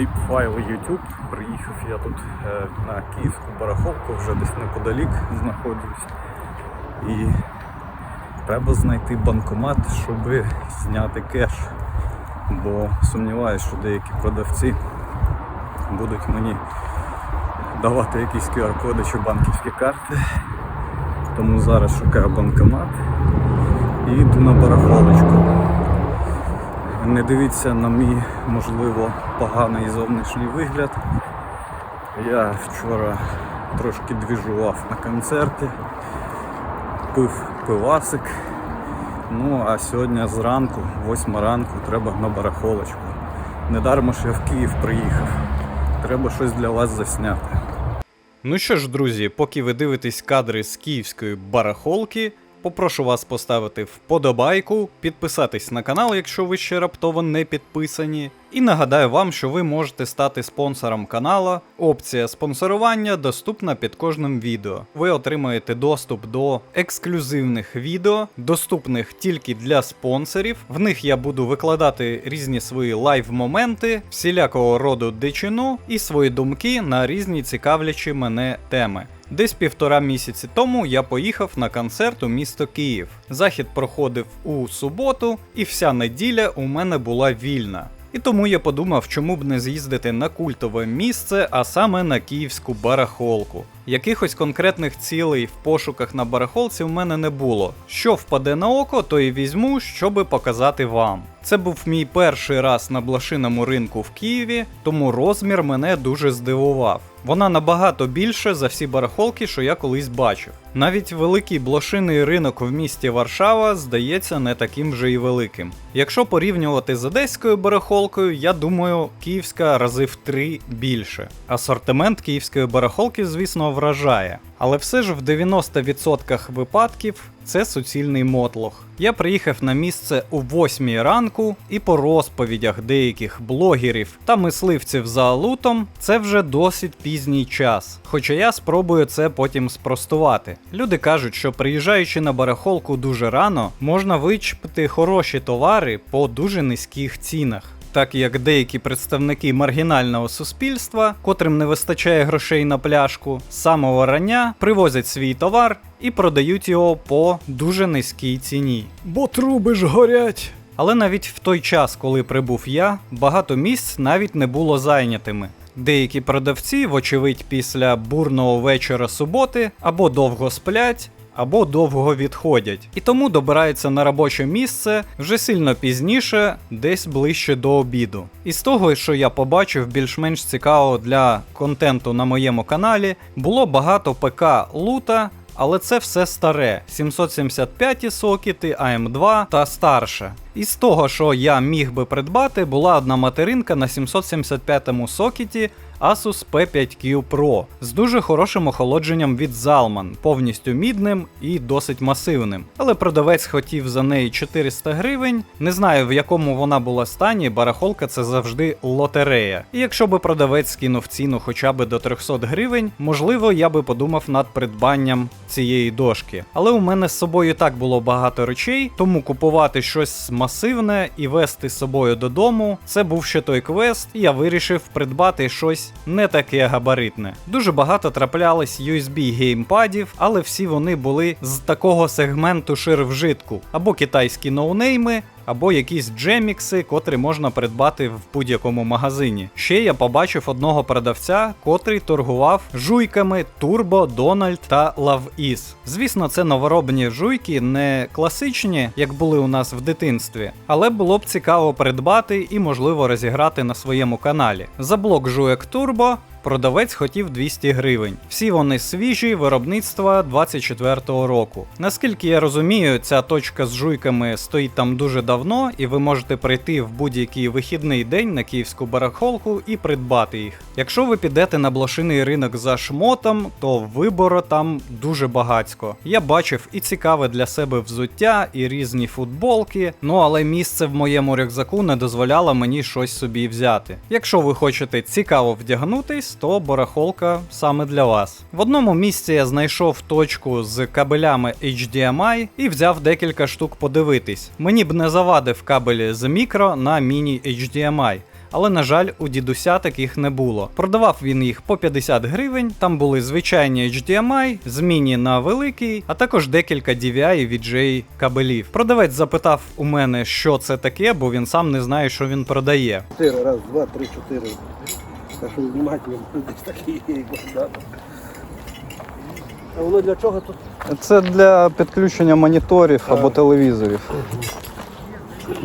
VIP файл YouTube. Приїхав я тут е, на Київську барахолку, вже десь неподалік знаходжусь. І треба знайти банкомат, щоб зняти кеш. Бо сумніваюся, що деякі продавці будуть мені давати якісь QR-коди чи банківські карти. Тому зараз шукаю банкомат і йду на барахолочку. Не дивіться на мій, можливо, поганий зовнішній вигляд. Я вчора трошки двіжував на концерті, пив пивасик. Ну а сьогодні зранку, 8 ранку, треба на барахолочку. Недармо ж я в Київ приїхав. Треба щось для вас засняти. Ну що ж, друзі, поки ви дивитесь кадри з київської барахолки, попрошу вас поставити вподобайку, підписатись на канал, якщо ви ще раптово не підписані. І нагадаю вам, що ви можете стати спонсором канала. Опція спонсорування доступна під кожним відео. Ви отримаєте доступ до ексклюзивних відео, доступних тільки для спонсорів. В них я буду викладати різні свої лайв-моменти, всілякого роду дичину і свої думки на різні цікавлячі мене теми. Десь півтора місяці тому я поїхав на концерт у місто Київ. Захід проходив у суботу, і вся неділя у мене була вільна. І тому я подумав, чому б не з'їздити на культове місце, а саме на київську барахолку. Якихось конкретних цілей в пошуках на барахолці в мене не було. Що впаде на око, то і візьму, щоби показати вам. Це був мій перший раз на блошиному ринку в Києві, тому розмір мене дуже здивував. Вона набагато більше за всі барахолки, що я колись бачив. Навіть великий блошиний ринок в місті Варшава здається не таким же і великим. Якщо порівнювати з одеською барахолкою, я думаю, київська рази в три більше. Асортимент київської барахолки, звісно, вражає. Але все ж в 90% випадків це суцільний мотлох. Я приїхав на місце о 8 ранку, і по розповідях деяких блогерів та мисливців за алутом це вже досить пізній час. Хоча я спробую це потім спростувати. Люди кажуть, що приїжджаючи на барахолку дуже рано, можна вичепити хороші товари по дуже низьких цінах так як деякі представники маргінального суспільства, котрим не вистачає грошей на пляшку, з самого рання привозять свій товар і продають його по дуже низькій ціні. Бо труби ж горять. Але навіть в той час, коли прибув я, багато місць навіть не було зайнятими. Деякі продавці, вочевидь, після бурного вечора суботи або довго сплять, або довго відходять, і тому добираються на робоче місце вже сильно пізніше, десь ближче до обіду. І з того, що я побачив більш-менш цікаво для контенту на моєму каналі, було багато ПК лута. Але це все старе, 775 сокети, АМ2 та старше. І з того, що я міг би придбати, була одна материнка на 775 сокеті Asus P5Q Pro з дуже хорошим охолодженням від Zalman, повністю мідним і досить масивним. Але продавець хотів за неї 400 гривень. Не знаю в якому вона була стані, барахолка це завжди лотерея. І якщо би продавець скинув ціну хоча б до 300 гривень, можливо, я би подумав над придбанням цієї дошки. Але у мене з собою так було багато речей, тому купувати щось масивне і вести з собою додому це був ще той квест, і я вирішив придбати щось не таке габаритне. Дуже багато траплялись USB геймпадів, але всі вони були з такого сегменту ширвжитку, або китайські ноунейми, або якісь джемікси, котрі можна придбати в будь-якому магазині. Ще я побачив одного продавця, котрий торгував жуйками Turbo, Donald та LoveEase. Звісно, це новоробні жуйки, не класичні, як були у нас в дитинстві, але було б цікаво придбати і можливо розіграти на своєму каналі. За блок жуйок Turbo Продавець хотів 200 гривень. Всі вони свіжі виробництва 24-го року. Наскільки я розумію, ця точка з жуйками стоїть там дуже давно, і ви можете прийти в будь-який вихідний день на київську барахолку і придбати їх. Якщо ви підете на блошиний ринок за шмотом, то вибору там дуже багацько. Я бачив і цікаве для себе взуття, і різні футболки, ну але місце в моєму рюкзаку не дозволяло мені щось собі взяти. Якщо ви хочете цікаво вдягнутись, то барахолка саме для вас. В одному місці я знайшов точку з кабелями HDMI і взяв декілька штук подивитись. Мені б не завадив кабелі з мікро на міні HDMI. але на жаль, у дідуся таких не було. Продавав він їх по 50 гривень. Там були звичайні HDMI, змінні на великий, а також декілька DVI і VGA кабелів. Продавець запитав у мене, що це таке, бо він сам не знає, що він продає. Чотири, раз, два, три, чотири. Так що внимательно, десь такі є. А воно для чого тут? Це для підключення моніторів або телевізорів.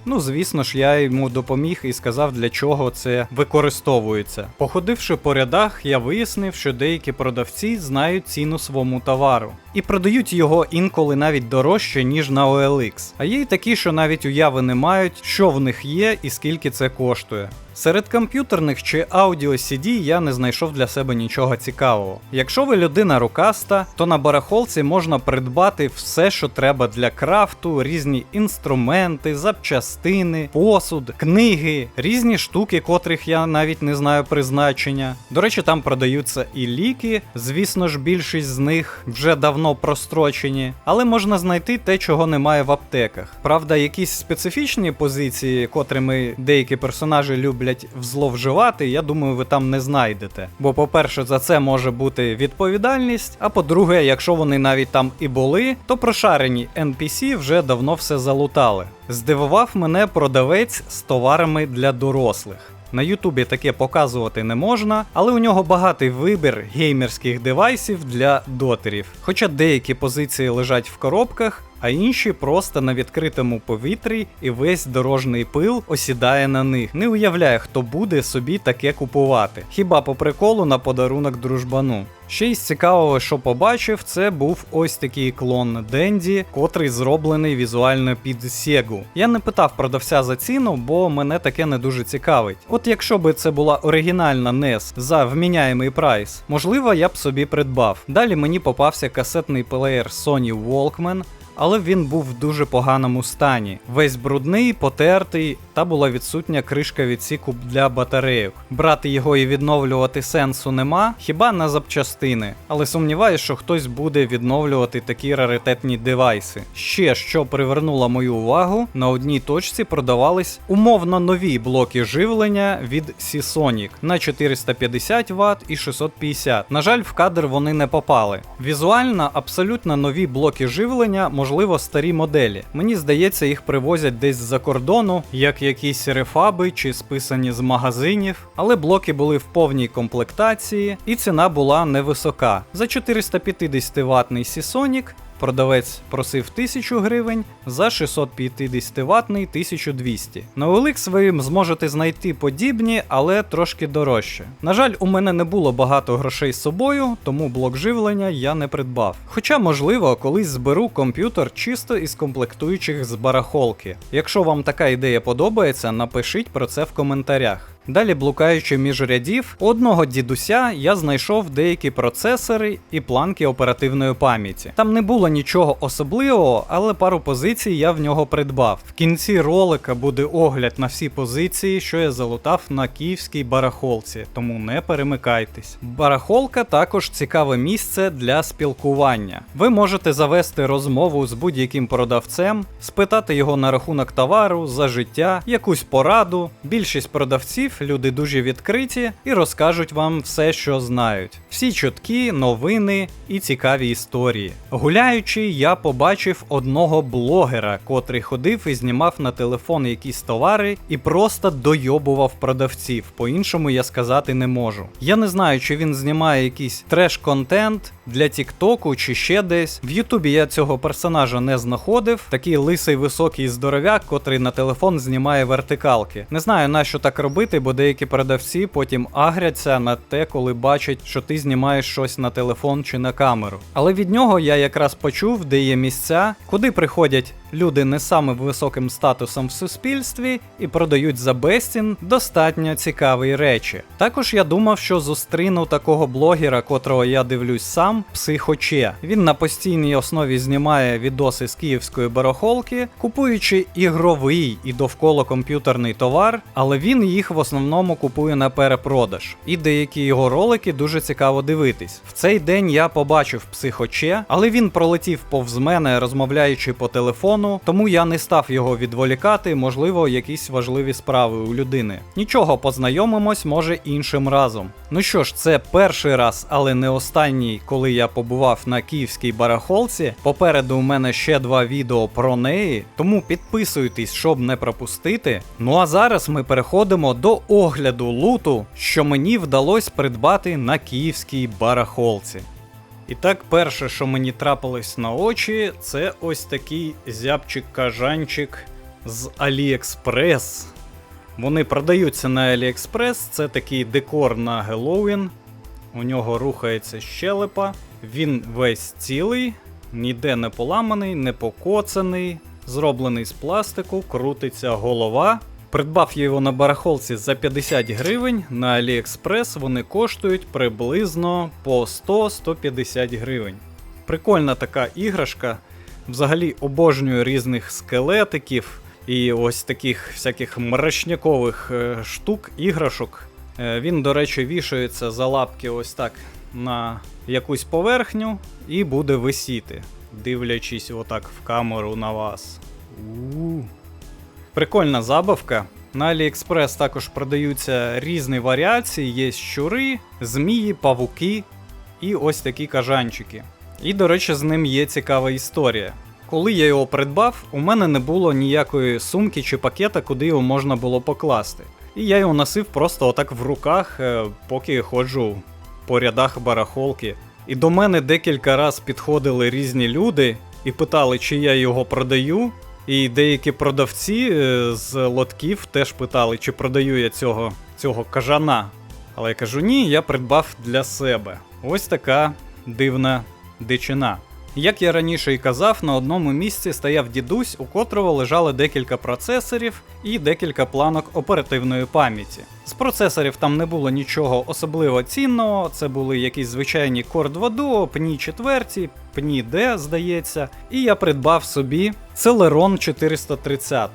Ну, звісно ж, я йому допоміг і сказав, для чого це використовується. Походивши по рядах, я вияснив, що деякі продавці знають ціну своєму товару і продають його інколи навіть дорожче, ніж на OLX. А є й такі, що навіть уяви не мають, що в них є і скільки це коштує. Серед комп'ютерних чи аудіо CD я не знайшов для себе нічого цікавого. Якщо ви людина рукаста, то на барахолці можна придбати все, що треба для крафту, різні інструменти, запчастини, посуд, книги, різні штуки, котрих я навіть не знаю призначення. До речі, там продаються і ліки, звісно ж, більшість з них вже давно прострочені, але можна знайти те, чого немає в аптеках. Правда, якісь специфічні позиції, котрими деякі персонажі люблять взловживати, я думаю, ви там не знайдете. Бо, по-перше, за це може бути відповідальність. А по-друге, якщо вони навіть там і були, то прошарені NPC вже давно все залутали. Здивував мене продавець з товарами для дорослих. На Ютубі таке показувати не можна, але у нього багатий вибір геймерських девайсів для дотерів. Хоча деякі позиції лежать в коробках, а інші просто на відкритому повітрі, і весь дорожній пил осідає на них. Не уявляю, хто буде собі таке купувати. Хіба по приколу на подарунок дружбану. Ще із цікавого, що побачив, це був ось такий клон Денді, котрий зроблений візуально під Sega. Я не питав продавця за ціну, бо мене таке не дуже цікавить. От якщо би це була оригінальна NES за вміняємий прайс, можливо, я б собі придбав. Далі мені попався касетний плеєр Sony Walkman, але він був в дуже поганому стані. Весь брудний, потертий, та була відсутня кришка відсіку для батарейок. Брати його і відновлювати сенсу нема, хіба на запчастини. Але сумніваюся, що хтось буде відновлювати такі раритетні девайси. Ще що привернуло мою увагу, на одній точці продавались умовно нові блоки живлення від Seasonic на 450 Вт і 650. На жаль, в кадр вони не попали. Візуально абсолютно нові блоки живлення, можливо, старі моделі. Мені здається, їх привозять десь з-за кордону, як якісь рефаби чи списані з магазинів, але блоки були в повній комплектації, і ціна була невисока. За 450 ватний Seasonic Продавець просив 1000 гривень, за 650 ватний 1200. На OLX ви зможете знайти подібні, але трошки дорожче. На жаль, у мене не було багато грошей з собою, тому блок живлення я не придбав. Хоча, можливо, колись зберу комп'ютер чисто із комплектуючих з барахолки. Якщо вам така ідея подобається, напишіть про це в коментарях. Далі, блукаючи між рядів, одного дідуся я знайшов деякі процесори і планки оперативної пам'яті. Там не було нічого особливого, але пару позицій я в нього придбав. В кінці ролика буде огляд на всі позиції, що я залутав на київській барахолці, тому не перемикайтесь. Барахолка також цікаве місце для спілкування. Ви можете завести розмову з будь-яким продавцем, спитати його на рахунок товару, за життя, якусь пораду. Більшість продавців люди дуже відкриті і розкажуть вам все, що знають. Всі чутки, новини і цікаві історії. Гуляючи, я побачив одного блогера, котрий ходив і знімав на телефон якісь товари і просто дойобував продавців. По-іншому я сказати не можу. Я не знаю, чи він знімає якийсь треш-контент для Тіктоку чи ще десь. В Ютубі я цього персонажа не знаходив. Такий лисий високий здоровяк, котрий на телефон знімає вертикалки. Не знаю, на що так робити, бо деякі продавці потім агряться на те, коли бачать, що ти знімаєш щось на телефон чи на камеру. Але від нього я якраз почув, де є місця, куди приходять люди не самим високим статусом в суспільстві і продають за безцін достатньо цікаві речі. Також я думав, що зустріну такого блогера, котрого я дивлюсь сам, психоче. Він на постійній основі знімає відоси з київської барахолки, купуючи ігровий і довкола комп'ютерний товар, але він їх в основному купує на перепродаж. І деякі його ролики дуже цікаво дивитись. В цей день я побачив психоче, але він пролетів повз мене, розмовляючи по телефону. Телефону, тому я не став його відволікати, можливо, якісь важливі справи у людини. Нічого, познайомимось, може, іншим разом. Ну що ж, це перший раз, але не останній, коли я побував на київській барахолці. Попереду у мене ще два відео про неї, тому підписуйтесь, щоб не пропустити. Ну а зараз ми переходимо до огляду луту, що мені вдалося придбати на київській барахолці. І так, перше, що мені трапилось на очі, це ось такий зябчик-кажанчик з AliExpress. Вони продаються на AliExpress, це такий декор на Геловін. У нього рухається щелепа. Він весь цілий, ніде не поламаний, не покоцаний, зроблений з пластику, крутиться голова. Придбав я його на барахолці за 50 гривень. На AliExpress вони коштують приблизно по 100-150 гривень. Прикольна така іграшка. Взагалі обожнюю різних скелетиків і ось таких всяких мрачнякових е, штук, іграшок. Е, Він, до речі, вішається за лапки ось так на якусь поверхню і буде висіти, дивлячись отак в камеру на вас. У-у. Прикольна забавка. На AliExpress також продаються різні варіації: є щури, змії, павуки і ось такі кажанчики. І, до речі, з ним є цікава історія. Коли я його придбав, у мене не було ніякої сумки чи пакета, куди його можна було покласти. І я його носив просто отак в руках, е, поки ходжу по рядах барахолки. І до мене декілька разів підходили різні люди і питали, чи я його продаю. І деякі продавці е, з лотків теж питали, чи продаю я цього, цього кажана. Але я кажу, ні, я придбав для себе. Ось така дивна дичина. Як я раніше і казав, на одному місці стояв дідусь, у котрого лежали декілька процесорів і декілька планок оперативної пам'яті. З процесорів там не було нічого особливо цінного, це були якісь звичайні Core 2 Duo, пні 4, пні D, здається, і я придбав собі Celeron 430.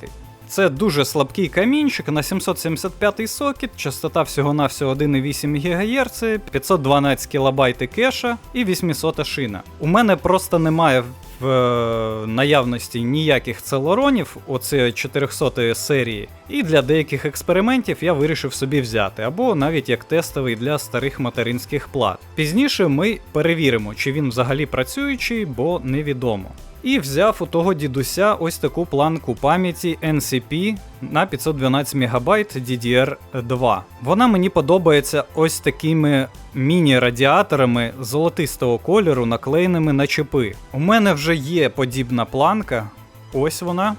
Це дуже слабкий камінчик на 775 сокет, частота всього-навсього 1,8 ГГц, 512 кБ кеша і 800 шина. У мене просто немає в наявності ніяких целоронів, оце 400 серії, і для деяких експериментів я вирішив собі взяти, або навіть як тестовий для старих материнських плат. Пізніше ми перевіримо, чи він взагалі працюючий, бо невідомо. І взяв у того дідуся ось таку планку пам'яті NCP на 512 МБ DDR2. Вона мені подобається ось такими міні-радіаторами золотистого кольору, наклеєними на чипи. У мене вже є подібна планка. Ось вона.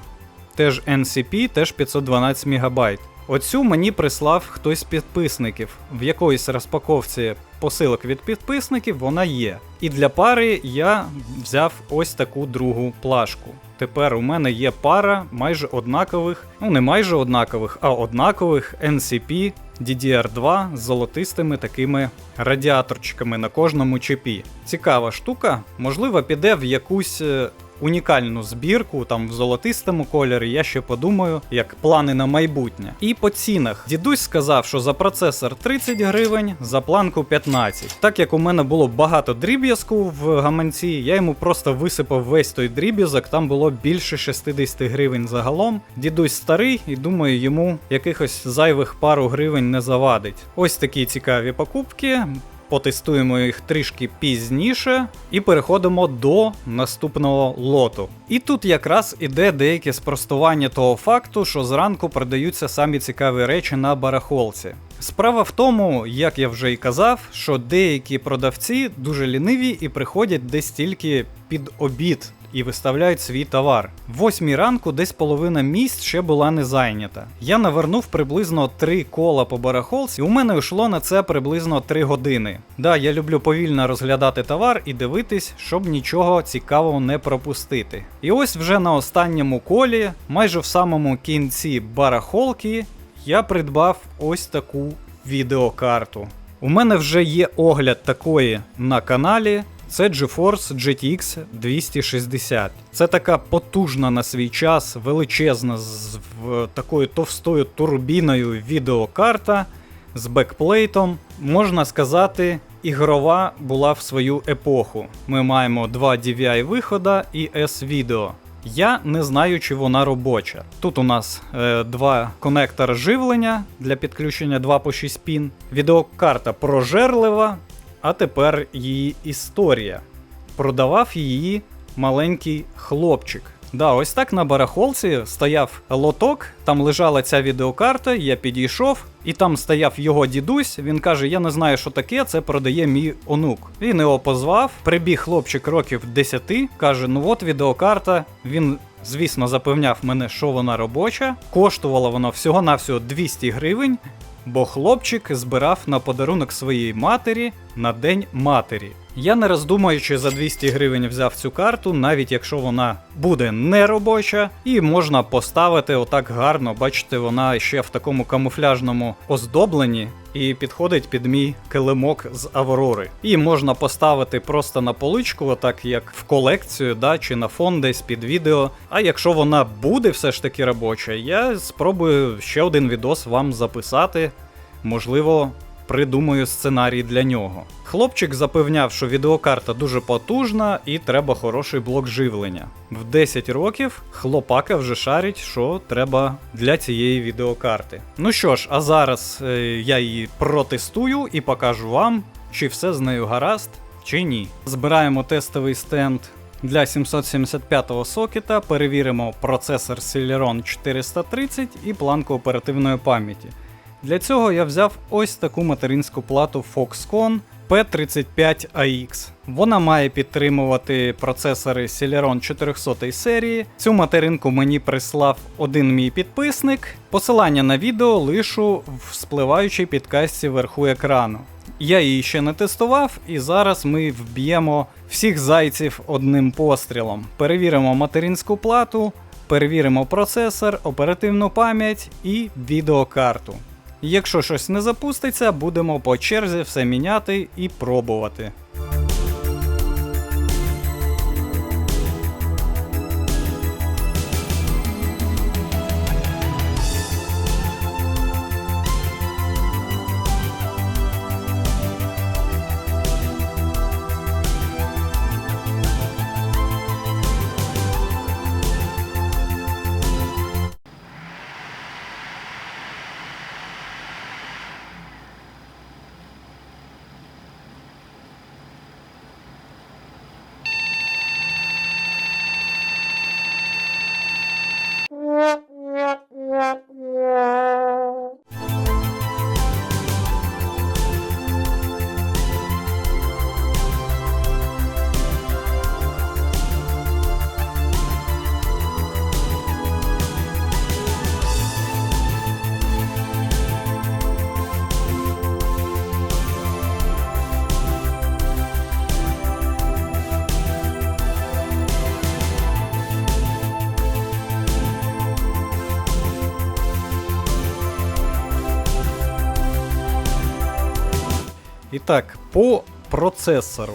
Теж NCP, теж 512 МБ. Оцю мені прислав хтось з підписників. В якоїсь розпаковці посилок від підписників вона є. І для пари я взяв ось таку другу плашку. Тепер у мене є пара майже однакових, ну не майже однакових, а однакових NCP DDR2 з золотистими такими радіаторчиками на кожному чипі. Цікава штука, можливо, піде в якусь е, унікальну збірку, там в золотистому кольорі. Я ще подумаю, як плани на майбутнє. І по цінах. Дідусь сказав, що за процесор 30 гривень, за планку 15. Так як у мене було багато дріб'язку в гаманці, я йому просто висипав весь той дріб'язок, там було більше 60 гривень загалом. Дідусь старий, і думаю, йому якихось зайвих пару гривень не завадить. Ось такі цікаві покупки. Потестуємо їх трішки пізніше і переходимо до наступного лоту. І тут якраз іде деяке спростування того факту, що зранку продаються самі цікаві речі на барахолці. Справа в тому, як я вже і казав, що деякі продавці дуже ліниві і приходять десь тільки під обід і виставляють свій товар. В восьмій ранку десь половина місць ще була не зайнята. Я навернув приблизно три кола по барахолці, і у мене йшло на це приблизно 3 години. Да, я люблю повільно розглядати товар і дивитись, щоб нічого цікавого не пропустити. І ось вже на останньому колі, майже в самому кінці барахолки, я придбав ось таку відеокарту. У мене вже є огляд такої на каналі. Це GeForce GTX 260. Це така потужна на свій час, величезна з такою товстою турбіною відеокарта з бекплейтом. Можна сказати, ігрова була в свою епоху. Ми маємо два DVI вихода і S-Video. Я не знаю, чи вона робоча. Тут у нас е, два конектори живлення для підключення 2 по 6 пін. Відеокарта прожерлива, а тепер її історія. Продавав її маленький хлопчик. Да, ось так на барахолці стояв лоток, там лежала ця відеокарта, я підійшов, і там стояв його дідусь. Він каже: Я не знаю, що таке, це продає мій онук. Він його позвав, прибіг хлопчик років 10, каже: Ну от відеокарта. Він, звісно, запевняв мене, що вона робоча. Коштувала вона всього-навсього 200 гривень. Бо хлопчик збирав на подарунок своїй матері на День матері. Я не роздумуючи за 200 гривень взяв цю карту, навіть якщо вона буде не робоча, і можна поставити отак гарно. Бачите, вона ще в такому камуфляжному оздобленні і підходить під мій килимок з Аврори. І можна поставити просто на поличку, отак як в колекцію, да, чи на фон десь під відео. А якщо вона буде все ж таки робоча, я спробую ще один відос вам записати. Можливо, придумаю сценарій для нього. Хлопчик запевняв, що відеокарта дуже потужна і треба хороший блок живлення. В 10 років хлопака вже шарить, що треба для цієї відеокарти. Ну що ж, а зараз е, я її протестую і покажу вам, чи все з нею гаразд, чи ні. Збираємо тестовий стенд для 775-го сокета, перевіримо процесор Celeron 430 і планку оперативної пам'яті. Для цього я взяв ось таку материнську плату Foxconn P35AX. Вона має підтримувати процесори Celeron 400 серії. Цю материнку мені прислав один мій підписник. Посилання на відео лишу в спливаючій підкасті вверху екрану. Я її ще не тестував, і зараз ми вб'ємо всіх зайців одним пострілом. Перевіримо материнську плату, перевіримо процесор, оперативну пам'ять і відеокарту. Якщо щось не запуститься, будемо по черзі все міняти і пробувати. Так, по процесору.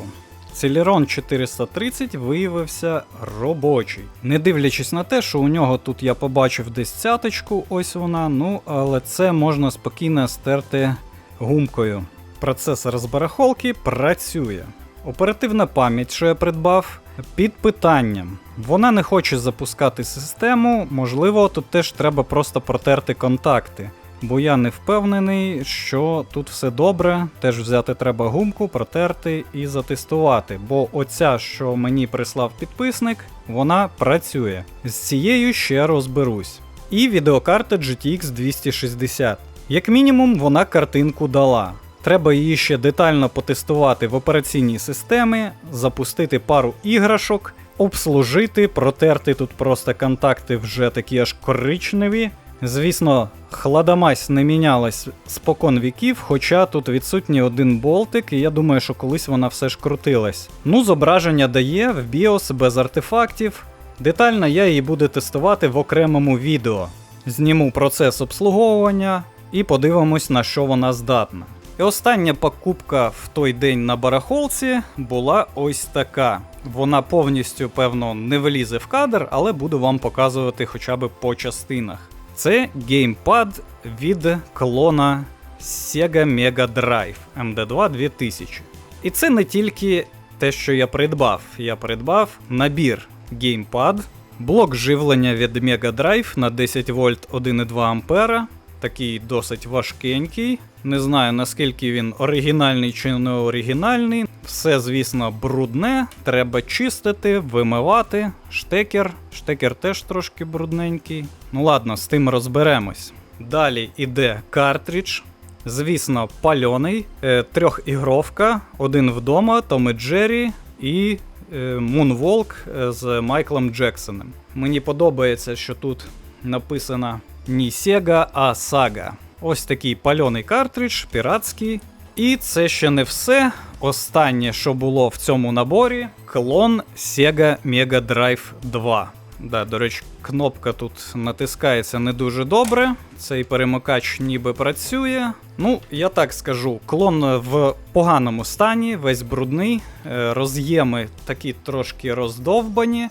Celeron 430 виявився робочий. Не дивлячись на те, що у нього тут я побачив десь цяточку, ось вона, ну але це можна спокійно стерти гумкою. Процесор з барахолки працює. Оперативна пам'ять, що я придбав, під питанням. Вона не хоче запускати систему, можливо, тут теж треба просто протерти контакти. Бо я не впевнений, що тут все добре. Теж взяти треба гумку, протерти і затестувати. Бо оця, що мені прислав підписник, вона працює. З цією ще розберусь. І відеокарта GTX 260. Як мінімум, вона картинку дала. Треба її ще детально потестувати в операційній системі, запустити пару іграшок, обслужити, протерти тут просто контакти вже такі аж коричневі. Звісно, хладомась не мінялась спокон віків, хоча тут відсутній один болтик, і я думаю, що колись вона все ж крутилась. Ну, зображення дає в BIOS без артефактів. Детально я її буду тестувати в окремому відео. Зніму процес обслуговування і подивимось, на що вона здатна. І остання покупка в той день на барахолці була ось така. Вона повністю, певно, не влізе в кадр, але буду вам показувати хоча б по частинах. Це геймпад від клона Sega Mega Drive MD2 2000. І це не тільки те, що я придбав. Я придбав набір геймпад Блок живлення від Mega Drive на 10 вольт 1,2 ампера. Такий досить важкенький. Не знаю наскільки він оригінальний чи не оригінальний. Все, звісно, брудне. Треба чистити, вимивати. Штекер. Штекер теж трошки брудненький. Ну ладно, з тим розберемось. Далі іде картридж. Звісно, пальоний, е, трьохігровка, один вдома, Том і Джері і е, Moonwalk е, з Майклом Джексоном. Мені подобається, що тут написано не Sega, а Saga. Ось такий пальоний картридж, піратський. І це ще не все. Останнє, що було в цьому наборі, клон Sega Mega Drive 2. Да, до речі, кнопка тут натискається не дуже добре. Цей перемикач ніби працює. Ну, я так скажу, клон в поганому стані, весь брудний, е, роз'єми такі трошки роздовбані.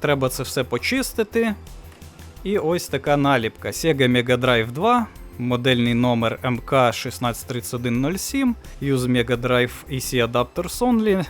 Треба це все почистити. І ось така наліпка. Sega Mega Drive 2, модельний номер MK163107, Use Mega Drive EC Adapters Only.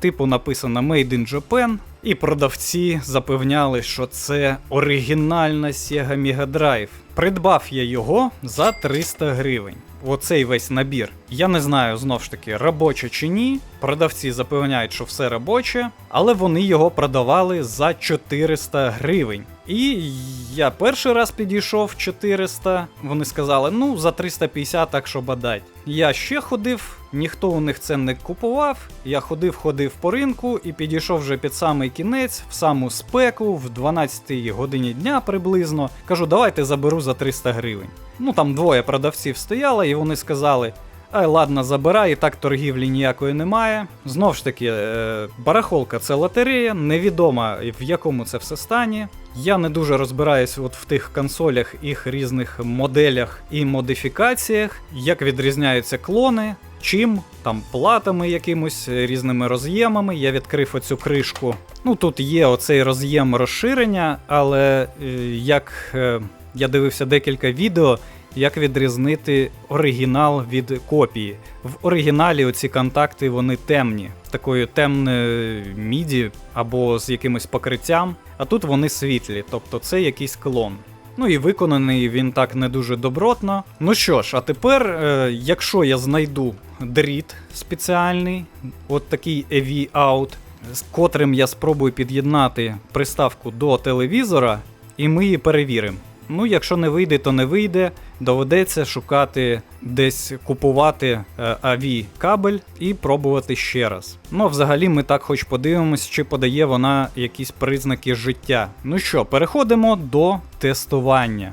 Типу написано Made in Japan. І продавці запевняли, що це оригінальна Sega Mega Drive. Придбав я його за 300 гривень. Оцей весь набір. Я не знаю знов ж таки, робоче чи ні. Продавці запевняють, що все робоче, але вони його продавали за 400 гривень. І я перший раз підійшов 400. Вони сказали, ну за 350, так що бадать. Я ще ходив, ніхто у них це не купував. Я ходив, ходив по ринку і підійшов вже під самий кінець, в саму спеку, в 12 годині дня приблизно. Кажу, давайте заберу за 300 гривень. Ну там двоє продавців стояло, і вони сказали. Ай, ладно, забирай, і так торгівлі ніякої немає. Знов ж таки, е, барахолка це лотерея, невідомо в якому це все стані. Я не дуже розбираюсь от в тих консолях, їх різних моделях і модифікаціях, як відрізняються клони, чим, там платами якимось, різними роз'ємами. Я відкрив оцю кришку. Ну тут є оцей роз'єм розширення, але е, як е, я дивився декілька відео, як відрізнити оригінал від копії. В оригіналі оці контакти вони темні, такою темною міді або з якимось покриттям, а тут вони світлі, тобто це якийсь клон. Ну і виконаний він так не дуже добротно. Ну що ж, а тепер, е, якщо я знайду дріт спеціальний, от такий EV Out, з котрим я спробую під'єднати приставку до телевізора, і ми її перевіримо. Ну, якщо не вийде, то не вийде. Доведеться шукати десь купувати аві AV кабель і пробувати ще раз. Ну, взагалі, ми так хоч подивимось, чи подає вона якісь признаки життя. Ну що, переходимо до тестування.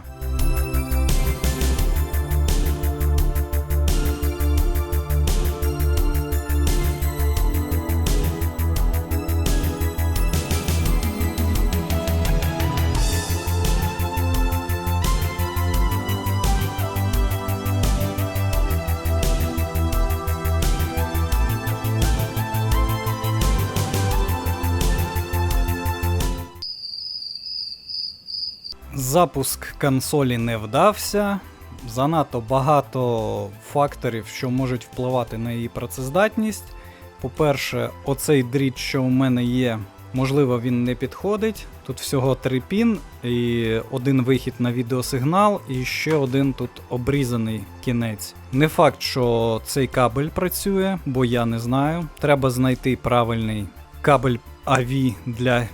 Запуск консолі не вдався. Занадто багато факторів, що можуть впливати на її працездатність. По-перше, оцей дріт, що у мене є, можливо, він не підходить. Тут всього три пін, і один вихід на відеосигнал, і ще один тут обрізаний кінець. Не факт, що цей кабель працює, бо я не знаю. Треба знайти правильний кабель AV для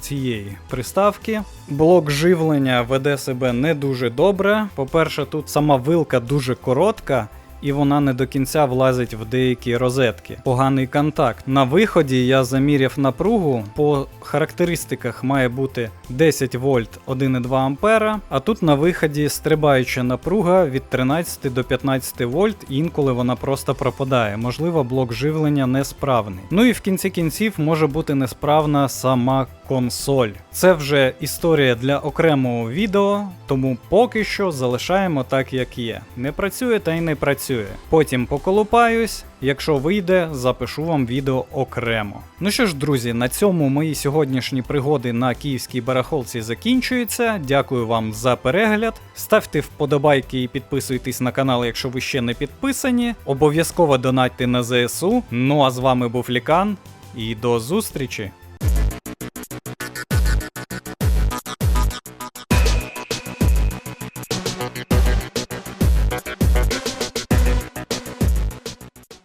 цієї приставки. Блок живлення веде себе не дуже добре. По-перше, тут сама вилка дуже коротка. І вона не до кінця влазить в деякі розетки. Поганий контакт. На виході я заміряв напругу. По характеристиках має бути 10 вольт 1,2 ампера, а тут на виході стрибаюча напруга від 13 до 15 вольт, інколи вона просто пропадає. Можливо, блок живлення несправний. Ну і в кінці кінців може бути несправна сама консоль. Це вже історія для окремого відео, тому поки що залишаємо так, як є. Не працює та й не працює. Потім поколупаюсь. Якщо вийде, запишу вам відео окремо. Ну що ж, друзі, на цьому мої сьогоднішні пригоди на київській барахолці закінчуються. Дякую вам за перегляд. Ставте вподобайки і підписуйтесь на канал, якщо ви ще не підписані. Обов'язково донатьте на ЗСУ. Ну а з вами був Лікан і до зустрічі!